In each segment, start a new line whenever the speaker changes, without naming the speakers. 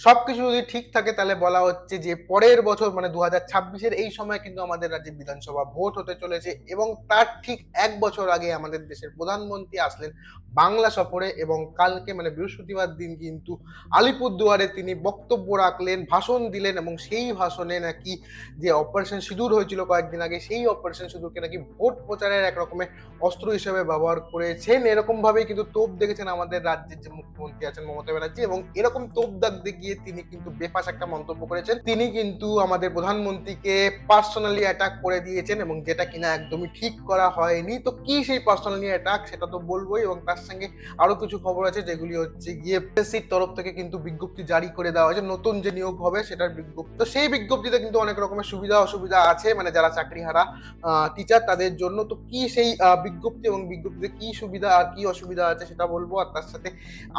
সবকিছু যদি ঠিক থাকে, তাহলে বলা হচ্ছে যে পরের বছর মানে দু হাজার ছাব্বিশের এই সময় কিন্তু আমাদের রাজ্যে বিধানসভা ভোট হতে চলেছে এবং তার ঠিক এক বছর আগে আমাদের দেশের প্রধানমন্ত্রী আসলেন বাংলা সফরে এবং কালকে মানে বৃহস্পতিবার দিন কিন্তু আলিপুরদুয়ারে তিনি বক্তব্য রাখলেন, ভাষণ দিলেন এবং সেই ভাষণে নাকি যে অপারেশন সিঁদুর হয়েছিল কয়েকদিন আগে, সেই অপারেশন সিঁদুরকে নাকি ভোট প্রচারের এক রকমের অস্ত্র হিসেবে ব্যবহার করেছেন। এরকমভাবেই কিন্তু তোপ দেখেছেন আমাদের রাজ্যের যে মুখ্যমন্ত্রী আছেন মমতা ব্যানার্জি এবং এরকম তোপ দাগ দেখিয়ে তিনি কিন্তু বেফাস একটা মন্তব্য করেছেন। তিনি কিন্তু আমাদের প্রধানমন্ত্রীকে পার্সোনালি অ্যাটাক করে দিয়েছেন এবং যেটা কিনা একদমই ঠিক করা হয়নি। তো কি সেই পার্সোনালি অ্যাটাক সেটা তো বলবোই এবং তার সঙ্গে আরও কিছু খবর আছে যেগুলি হচ্ছে গিয়ে তরফ থেকে কিন্তু বিজ্ঞপ্তি জারি করে দেওয়া হয়েছে। নতুন যে নিয়োগ হবে সেটার বিজ্ঞপ্তি। তো সেই বিজ্ঞপ্তিতে কিন্তু অনেক রকমের সুবিধা অসুবিধা আছে মানে যারা চাকরিহারা টিচার তাদের জন্য। তো কি সেই বিজ্ঞপ্তি এবং বিজ্ঞপ্তিতে কি সুবিধা আর কি অসুবিধা আছে সেটা বলব। আর তার সাথে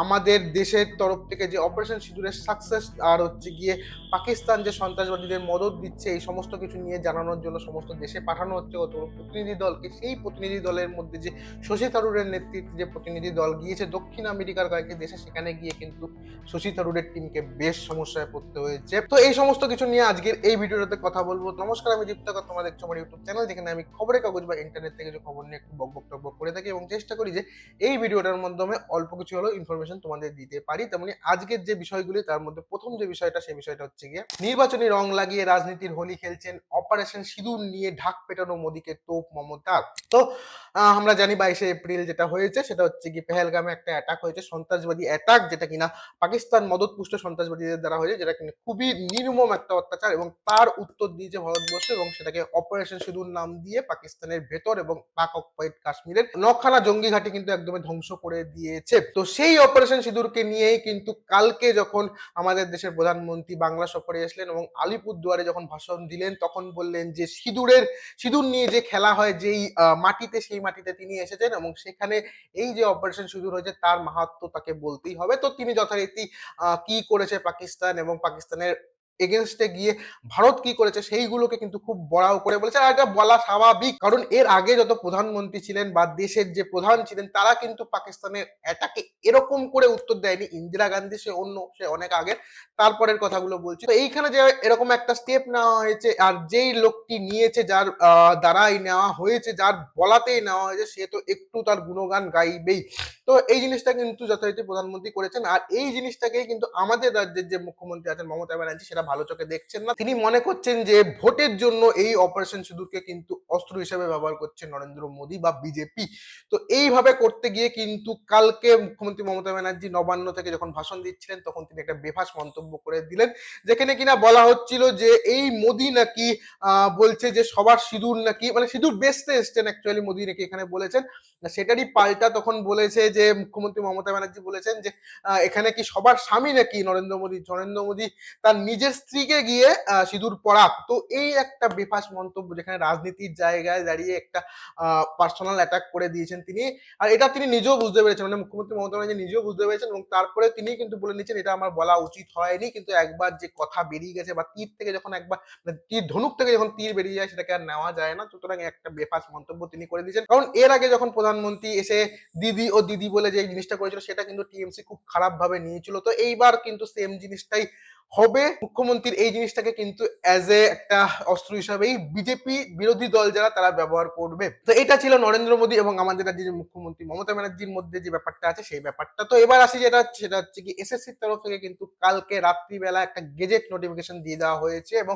আমাদের দেশের তরফ থেকে যে অপারেশন সিঁদুরের সাকসেস আর হচ্ছে গিয়ে পাকিস্তান যে সন্ত্রাসবাদীদের মদত দিচ্ছে, এই সমস্ত কিছু নিয়ে জানানোর জন্য সমস্ত দেশে পাঠানো হচ্ছে। কত প্রতিনিধি দলকে, সেই প্রতিনিধি দলের মধ্যে যে শশী থারুরের নেতৃত্বে যে প্রতিনিধি দল গিয়েছে দক্ষিণ আমেরিকার কয়েকটি দেশে, সেখানে গিয়ে কিন্তু শশী থারুরের টিমকে বেশ সমস্যায় পড়তে হয়েছে। তো এই সমস্ত কিছু নিয়ে আজকের এই ভিডিওটাতে কথা বলব। নমস্কার, আমি দীপ্ত কথা তোমরা দেখছ আমার ইউটিউব চ্যানেল যেখানে আমি খবরের কাগজ বা ইন্টারনেট থেকে যে খবর নিয়ে একটু বক বক্তব্য করে থাকি এবং চেষ্টা করি যে এই ভিডিওটার মাধ্যমে অল্প কিছু হলেও ইনফরমেশন তোমাদের দিতে পারি। তেমনি আজকের যে বিষয়গুলি, তার মধ্যে প্রথম যে বিষয়টা, সেই বিষয়টা হচ্ছে গিয়ে নির্বাচনী রং লাগিয়ে রাজনীতির হোলি খেলছেন অপারেশন সিঁদুর নিয়ে ঢাক পেটানো মোদীকে তোপ মমতার তো আমরা জানি বাইশে এপ্রিল যেটা হয়েছে, সেটা হচ্ছে কি পেহেলগামে একটা অ্যাটাক হয়েছে, সন্ত্রাসবাদী অ্যাটাক যেটা কিনা পাকিস্তান মদতপুষ্ট সন্ত্রাসবাদীদের দ্বারা হয়েছে, যেটা কিনা খুবই নির্মম একটা অত্যাচার এবং তার উত্তর দিয়েছে ভারতবর্ষ এবং সেটাকে অপারেশন সিঁদুর নাম দিয়ে পাকিস্তানের ভেতর এবং পাক অকুপাইড কাশ্মীরের নখানা জঙ্গি ঘাটি কিন্তু একদমই ধ্বংস করে দিয়েছে। তো সেই অপারেশন সিঁদুরকে নিয়েই কিন্তু কালকে যখন আমাদের দেশের প্রধানমন্ত্রী বাংলা সফরে আসলেন এবং আলিপুরদুয়ারে যখন ভাষণ দিলেন, তখন বললেন যে সিঁদুরের, সিঁদুর নিয়ে যে খেলা হয়, যেই মাটিতে, সেই মাটিতে তিনি এসেছেন এবং সেখানে এই যে অপারেশন সিঁদুর হয়েছে, তার মাহাত্ম তাকে বলতেই হবে। তো তিনি যথারীতি কি করেছে পাকিস্তান এবং পাকিস্তানের এগেনস্টে গিয়ে ভারত কি করেছে সেইগুলোকে কিন্তু খুব বড়াও করে বলেছে। আর এটা বলা স্বাভাবিক, কারণ এর আগে যত প্রধানমন্ত্রী ছিলেন বা দেশের যে প্রধান ছিলেন, তারা কিন্তু পাকিস্তানের এটাকে এরকম করে উত্তর দেয়নি। ইন্দিরা গান্ধী সে অন্য, সে অনেক আগের, তারপরের কথাগুলো বলছি। তো এইখানে যে এরকম একটা স্টেপ নেওয়া হয়েছে, আর যেই লোকটি নিয়েছে, যার দ্বারাই নেওয়া হয়েছে, যার বলাতেই নেওয়া হয়েছে, সে তো একটু তার গুণগান গাইবেই। তো এই জিনিসটা কিন্তু যথারীতি প্রধানমন্ত্রী করেছেন। আর এই জিনিসটাকেই কিন্তু আমাদের রাজ্যের যে মুখ্যমন্ত্রী আছেন মমতা ব্যানার্জি, সেটা ভালো চোখে দেখছেন না। তিনি মনে করছেন যে ভোটের জন্য এই অপারেশন সিঁদুরকে কিন্তু অস্ত্র হিসেবে ব্যবহার করছে নরেন্দ্র মোদী বা বিজেপি। তো এইভাবে করতে গিয়ে কিন্তু কালকে মুখ্যমন্ত্রী মমতা ব্যানার্জি নবান্ন থেকে যখন ভাষণ দিচ্ছিলেন, তখন তিনি একটা বেফাস মন্তব্য করে দিলেন, যেখানে কিনা বলা হচ্ছিল যে এই মোদি নাকি বলছে যে সবার সিঁদুর নাকি মানে সিঁদুর বেচতে এসছেন অ্যাকচুয়ালি মোদী নাকি এখানে বলেছেন। সেটারই পাল্টা তখন বলেছে যে মুখ্যমন্ত্রী মমতা ব্যানার্জি বলেছেন যে এখানে কি সবার স্বামী নাকি নরেন্দ্র মোদী? নরেন্দ্র মোদী তার নিজের স্ত্রীকে গিয়ে সিঁদুর পরাক। তো এই একটা বেফাস মন্তব্য যেখানে রাজনীতির জায়গায় দাঁড়িয়ে একটা পার্সোনাল অ্যাটাক করে দিয়েছেন তিনি। আর এটা তিনি নিজেও বুঝতে পেরেছেন। মানে মুখ্যমন্ত্রী মমতা ব্যানার্জি নিজেও বুঝতে পেরেছেন এবং তারপরে তিনি কিন্তু বলে নিচ্ছেন এটা আমার বলা উচিত হয়নি। কিন্তু একবার যে কথা বেরিয়ে গেছে বা তীর থেকে যখন একবার মানে তীর ধনুক থেকে যখন তীর বেরিয়ে যায় সেটাকে আর নেওয়া যায় না। সুতরাং একটা বেফাস মন্তব্য তিনি করে দিয়েছেন। কারণ এর আগে যখন প্রধানমন্ত্রী এসে দিদি ও দিদি বলে যে জিনিসটা করেছিল, সেটা কিন্তু টিএমসি খুব খারাপ ভাবে নিয়েছিল। তো এইবার কিন্তু সেম জিনিসটাই হবে। মুখ্যমন্ত্রীর এই জিনিসটাকে কিন্তু অ্যাজ এ একটা অস্ত্র হিসাবেই বিজেপি বিরোধী দল যারা, তারা ব্যবহার করবে। তো এটা ছিল নরেন্দ্র মোদী এবং আমাদের রাজ্যের মুখ্যমন্ত্রী মমতা ব্যানার্জির মধ্যে যে ব্যাপারটা আছে, সেই ব্যাপারটা। তো এবার আসি যেটা সেটা হচ্ছে কি এসএসসির তরফ থেকে কিন্তু কালকে রাত্রিবেলা একটা গেজেট নোটিফিকেশন দিয়ে দেওয়া হয়েছে এবং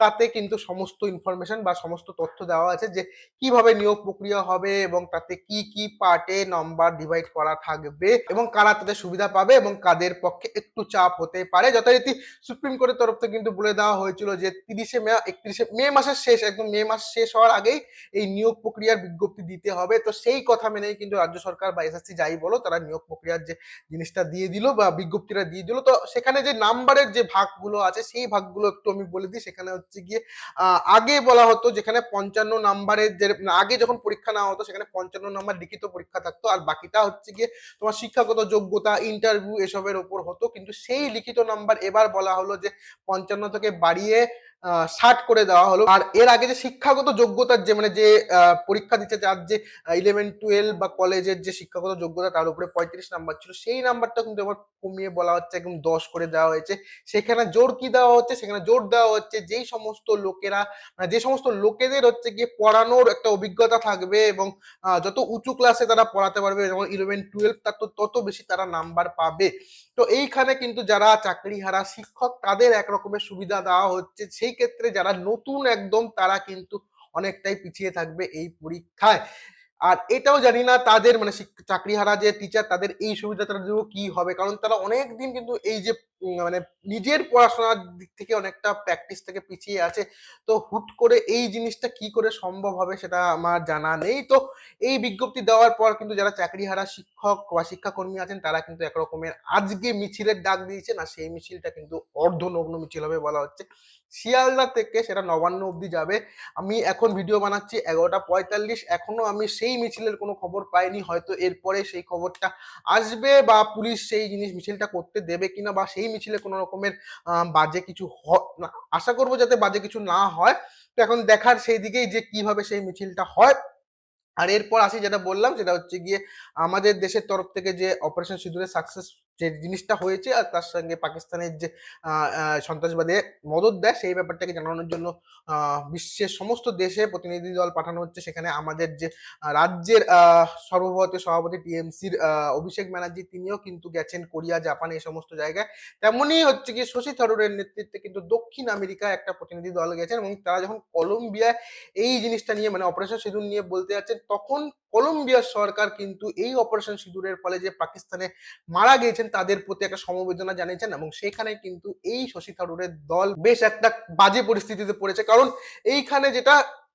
তাতে কিন্তু সমস্ত ইনফরমেশন বা সমস্ত তথ্য দেওয়া আছে যে কীভাবে নিয়োগ প্রক্রিয়া হবে এবং তাতে কি কি পার্টে নাম্বার ডিভাইড করা থাকবে এবং কারা তাদের সুবিধা পাবে এবং কাদের পক্ষে একটু চাপ হতে পারে। যথারীতি সুপ্রিম কোর্টের তরফ থেকে কিন্তু বলে দেওয়া হয়েছিল যে তিরিশে মে, একত্রিশে মে মাসের শেষ, একদম মে মাস শেষ হওয়ার আগেই এই নিয়োগ প্রক্রিয়ার বিজ্ঞপ্তি দিতে হবে। তো সেই কথা মেনেই কিন্তু রাজ্য সরকার বা এসএসসি যাই বলো, তারা নিয়োগ প্রক্রিয়ার যে জিনিসটা দিয়ে দিল বা বিজ্ঞপ্তিটা দিয়ে দিল। তো সেখানে যে নাম্বারের যে ভাগগুলো আছে, সেই ভাগগুলো একটু আমি বলে দিই সেখানে হচ্ছে গিয়ে আগে বলা হতো যেখানে পঞ্চান্ন নাম্বারের যে, আগে যখন পরীক্ষা নেওয়া হতো সেখানে পঞ্চান্ন নাম্বার লিখিত পরীক্ষা থাকতো। আর বাকিটা হচ্ছে গিয়ে তোমার শিক্ষাগত যোগ্যতা ইন্টারভিউ এসবের ওপর হতো। কিন্তু সেই লিখিত নাম্বার এবার বলা হলো যে, পঞ্চান্ন থেকে বাড়িয়ে ষাট করে দেওয়া হলো। আর এর আগে যে শিক্ষাগত যোগ্যতার যে মানে যে পরীক্ষা দিচ্ছে যার যে ইলেভেন টুয়েলভ বা কলেজের যে শিক্ষাগত যোগ্যতা, তার উপরে পঁয়ত্রিশ নাম্বার ছিল। সেই নাম্বারটা কিন্তু এবার কমিয়ে বলা হচ্ছে, একদম দশ করে দেওয়া হয়েছে। সেখানে জোর কি দেওয়া হচ্ছে? সেখানে জোর দেওয়া হচ্ছে, যেই সমস্ত লোকেরা মানে যে সমস্ত লোকেদের হচ্ছে গিয়ে পড়ানোর একটা অভিজ্ঞতা থাকবে এবং যত উঁচু ক্লাসে তারা পড়াতে পারবে, যেমন ইলেভেন টুয়েলভ তার তো তত বেশি তারা নাম্বার পাবে। তো এইখানে কিন্তু যারা চাকরি হারা শিক্ষক, তাদের এক রকমের সুবিধা দেওয়া হচ্ছে। সেই ক্ষেত্রে যারা নতুন একদম, তারা কিন্তু অনেকটাই পিছিয়ে থাকবে এই পরীক্ষায়। আর এটাও জানি না তাদের মানে চাকরি হারা যে টিচার তাদের এই সুবিধাটা কি হবে? কারণ তারা অনেক দিন কিন্তু এই যে মানে নিজের পড়াশোনার দিক থেকে অনেকটা প্র্যাকটিস থেকে পিছিয়ে আছে। তো হুট করে এই জিনিসটা কি করে সম্ভব হবে সেটা আমার জানা নেই। তো এই বিজ্ঞপ্তি দেওয়ার পর কিন্তু যারা চাকরিহারা শিক্ষক বা শিক্ষাকর্মী আছেন, তারা কিন্তু একরকমের আজকে মিছিলের ডাক দিয়েছে না সেই মিছিলটা কিন্তু অর্ধনগ্ন মিছিল হবে বলা হচ্ছে। শিয়ালদা থেকে সেটা নবান্ন অবধি যাবে। আমি এখন ভিডিও বানাচ্ছি এগারোটা পঁয়তাল্লিশ। এখনও আমি সেই মিছিলের কোনো খবর পাইনি। হয়তো এরপরে সেই খবরটা আসবে বা পুলিশ সেই জিনিস মিছিলটা করতে দেবে কিনা বা সেই মিছিলে কোনো রকমের বাজে কিছু আশা করব যাতে বাজে কিছু না হয়। তো এখন দেখার সেই দিকেই যে কীভাবে সেই মিছিলটা হয়। আর এরপর আসি যেটা বললাম, সেটা হচ্ছে গিয়ে আমাদের দেশের তরফ থেকে যে অপারেশন সিঁদুরের সাকসেস যে জিনিসটা হয়েছে আর তার সঙ্গে পাকিস্তানের যে সন্ত্রাসবাদে মদত দেয়, সেই ব্যাপারটাকে জানানোর জন্য বিশ্বের সমস্ত দেশে প্রতিনিধি দল পাঠানো হচ্ছে। সেখানে আমাদের যে রাজ্যের সর্বভারতীয় সভাপতি টিএমসির অভিষেক ব্যানার্জি, তিনিও কিন্তু গেছেন কোরিয়া, জাপান এই সমস্ত জায়গায়। তেমনই হচ্ছে কি শশী থারুরের নেতৃত্বে কিন্তু দক্ষিণ আমেরিকা একটা প্রতিনিধি দল গেছেন এবং তারা যখন কলম্বিয়ায় এই জিনিসটা নিয়ে মানে অপারেশন সিঁদুর নিয়ে বলতে যাচ্ছেন, তখন কলম্বিয়ার সরকার কিন্তু এই অপারেশন সিঁদুরের ফলে যে পাকিস্তানে মারা গিয়েছেন তাদের প্রতি একটা সমবেদনা জানিয়েছেন এবং সেখানে কিন্তু এই শশী থারুরের দল বেশ একটা বাজে পরিস্থিতিতে পড়েছে। কারণ এইখানে যেটা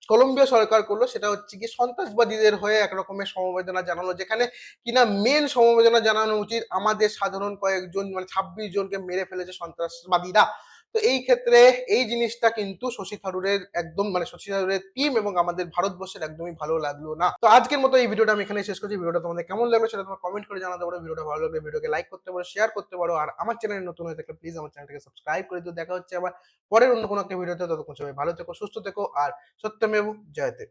কলম্বিয়া সরকার করল সেটা হচ্ছে কি সন্ত্রাসবাদীদের হয়ে একরকমের সমবেদনা জানালো, যেখানে কিনা মেন সমবেদনা জানানো উচিত আমাদের সাধারণ কয়েকজন মানে ছাব্বিশ জনকে মেরে ফেলেছে সন্ত্রাসবাদীরা। তো এই ক্ষেত্রে এই জিনিসটা কিন্তু শশী থারুরের একদম মানে শশী থারুরের টিম এবং আমাদের ভারতবর্ষের একদমই ভালো লাগল না। তো আজকের মতো এই ভিডিওটা আমি এখানে শেষ করছি। ভিডিওটা তোমাদের কেমন লাগল সেটা তোমার কমেন্ট করে জানাতে পারো। ভিডিওটা ভালো লাগলে ভিডিওকে লাইক করতে পারো শেয়ার করতে পারো। আর আমার চ্যানেল নতুন হয়ে থাকলে প্লিজ আমার চ্যানেলটাকে সাবস্ক্রাইব করে দিও। দেখা হচ্ছে আবার পরের অন্য কোনো একটা ভিডিওতে। ততক্ষণ সবাই ভালো থেকো, সুস্থ থেকো। আর সত্যমেব জয়তে